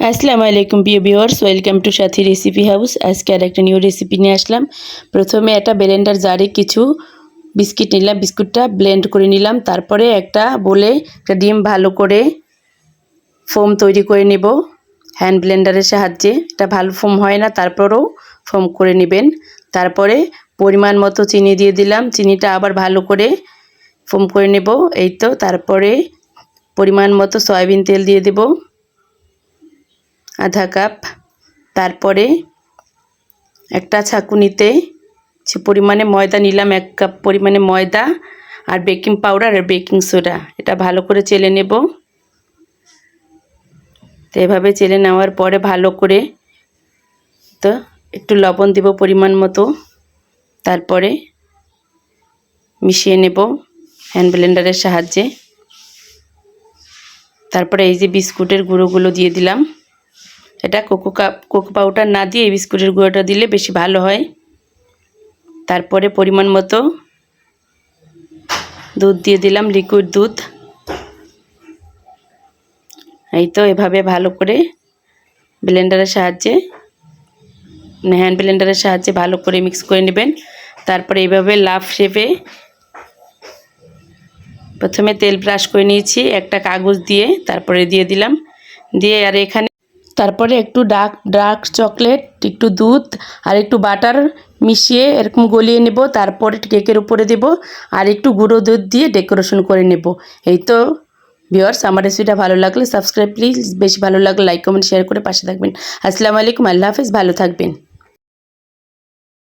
আসসালামু আলাইকুম, প্রিয় viewers. Welcome to Sathi recipe house আজকে আর একটা নিউ রেসিপি নিয়ে আসলাম। প্রথমে একটা ব্লেন্ডার জারে কিছু বিস্কিট নিলাম। বিস্কুটটা ব্লেন্ড করে নিলাম। তারপরে একটা বলে একটা ডিম ভালো করে ফোম তৈরি করে নেব। হ্যান্ড ব্লেন্ডারের সাহায্যে। এটা ভালো ফোম হয় না, তারপরেও ফোম করে নেবেন। তারপরে পরিমাণ মতো চিনি দিয়ে দিলাম। চিনিটা আবার ভালো করে ফোম করে নেব। এই তো, তারপরে পরিমাণ মতো সয়াবিন তেল দিয়ে দেবো। আধা কাপ। তারপরে একটা ছাকুনিতে সে পরিমাণে ময়দা নিলাম, এক কাপ পরিমাণে ময়দা আর বেকিং পাউডার আর বেকিং সোডা। এটা ভালো করে চেলে নেব। তো এভাবে চেলে নেওয়ার পরে ভালো করে তো একটু লবণ দেব পরিমাণ মতো। তারপরে মিশিয়ে নেব হ্যান্ড ব্লেন্ডারের সাহায্যে। তারপরে এই যে বিস্কুটের গুঁড়োগুলো দিয়ে দিলাম। এটা কোকো কাপ কোকো পাউডার না দিয়ে এই বিস্কুটের গুঁড়োটা দিলে বেশি ভালো হয়। তারপরে পরিমাণ মতো দুধ দিয়ে দিলাম লিকুইড দুধ। এই তো এভাবে ভালো করে ব্লেন্ডারের সাহায্যে হ্যান্ড ব্লেন্ডারের সাহায্যে ভালো করে মিক্স করে নেবেন। তারপরে এইভাবে লাভ শেপে প্রথমে তেল ব্রাশ করে নিয়েছি, একটা কাগজ দিয়ে তারপরে দিয়ে দিলাম। দিয়ে আর এখানে তারপরে একটু ডার্ক ডার্ক চকলেট, একটু দুধ আর একটু বাটার মিশিয়ে এরকম গলিয়ে নেব। তারপরে কেকের উপরে দেব আর একটু গুঁড়ো দুধ দিয়ে ডেকোরেশন করে নেব। এই তো ভিওয়ার্স আমার রেসিপিটা ভালো লাগলে সাবস্ক্রাইব প্লিজ। বেশি ভালো লাগলে লাইক, কমেন্ট, শেয়ার করে পাশে থাকবেন। আসসালামু আলাইকুম, আল্লাহ হাফিজ, ভালো থাকবেন।